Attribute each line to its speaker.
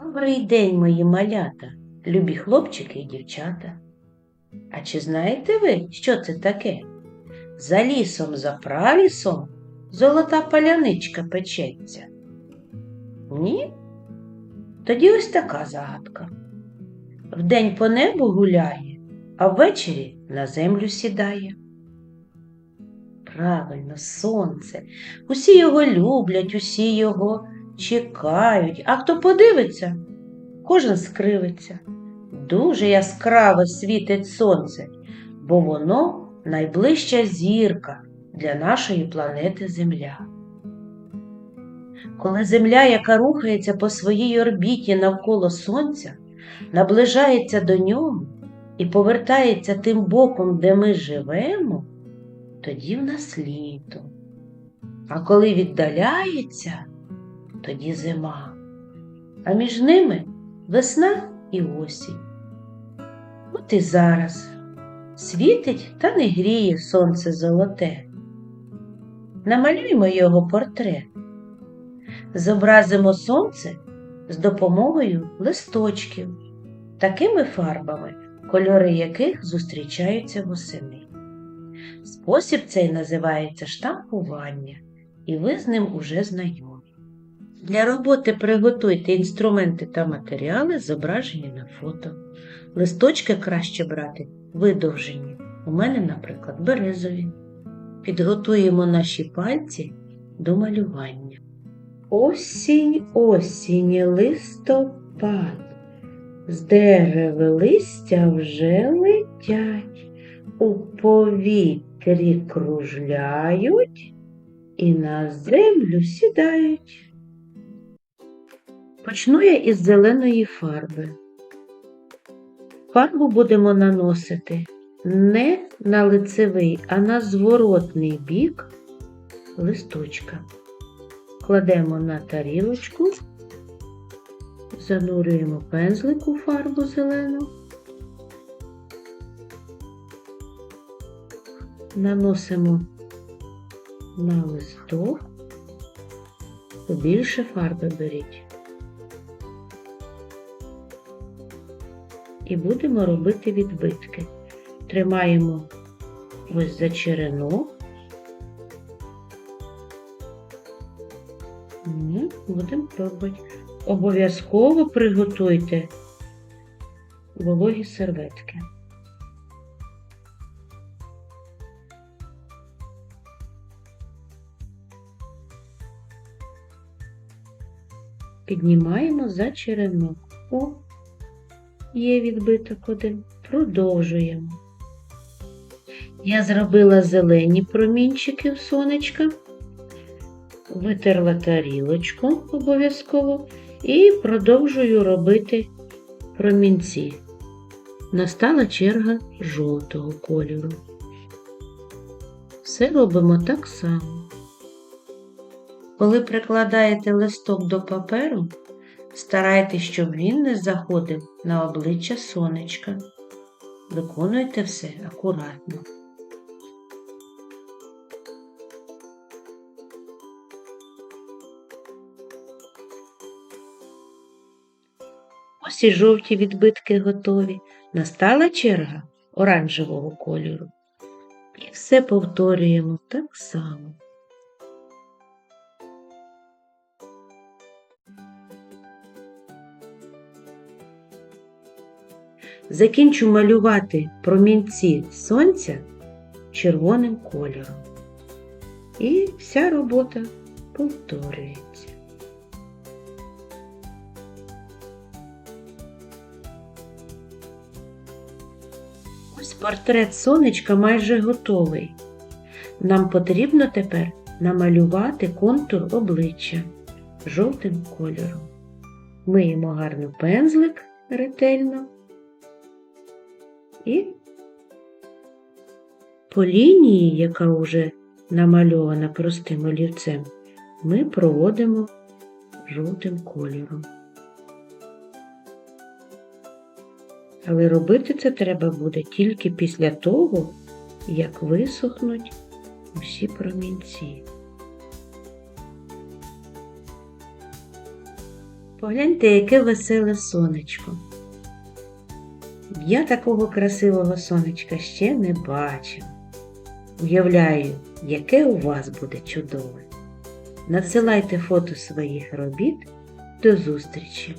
Speaker 1: Добрий день, мої малята, любі хлопчики і дівчата. А чи знаєте ви, що це таке? За лісом, за пралісом золота паляничка печеться. Ні? Тоді ось така загадка. Вдень по небу гуляє, а ввечері на землю сідає. Правильно, сонце. Усі його люблять, усі його чекають, а хто подивиться, кожен скривиться. Дуже яскраво світить сонце, бо воно найближча зірка для нашої планети Земля. Коли Земля, яка рухається по своїй орбіті навколо Сонця, наближається до нього і повертається тим боком, де ми живемо, тоді в нас літо. А коли віддаляється, тоді зима, а між ними весна і осінь. От і зараз світить та не гріє сонце золоте. Намалюймо його портрет. Зобразимо сонце з допомогою листочків, такими фарбами, кольори яких зустрічаються восени. Спосіб цей називається штампування, і ви з ним уже знайомі. Для роботи приготуйте інструменти та матеріали, зображені на фото. Листочки краще брати видовжені. У мене, наприклад, березові. Підготуємо наші пальці до малювання. Осінь, осінь, листопад. З дерев листя вже летять, у повітрі кружляють і на землю сідають. Почну я із зеленої фарби. Фарбу будемо наносити не на лицевий, а на зворотний бік листочка. Кладемо на тарілочку, занурюємо пензлик у фарбу зелену, наносимо на листок, побільше фарби беріть. І будемо робити відбитки. Тримаємо ось за черенок. Ну, Будемо пробувати. Обов'язково приготуйте вологі серветки. Піднімаємо за черенок. Є відбиток один. Продовжуємо. Я зробила зелені промінчики в сонечка, витерла тарілочку обов'язково і продовжую робити промінці. Настала черга жовтого кольору. Все робимо так само. Коли прикладаєте листок до паперу, старайтесь, щоб він не заходив на обличчя сонечка. Виконуйте все акуратно. Ось і жовті відбитки готові. Настала черга оранжевого кольору. І все повторюємо так само. Закінчу малювати промінці сонця червоним кольором. І вся робота повторюється. Ось портрет сонечка майже готовий. Нам потрібно тепер намалювати контур обличчя жовтим кольором. Миємо гарно пензлик ретельно і по лінії, яка вже намальована простим олівцем, ми проводимо жовтим кольором. Але робити це треба буде тільки після того, як висохнуть усі промінці. Погляньте, яке веселе сонечко. Я такого красивого сонечка ще не бачив. Уявляю, яке у вас буде чудове. Надсилайте фото своїх робіт. До зустрічі!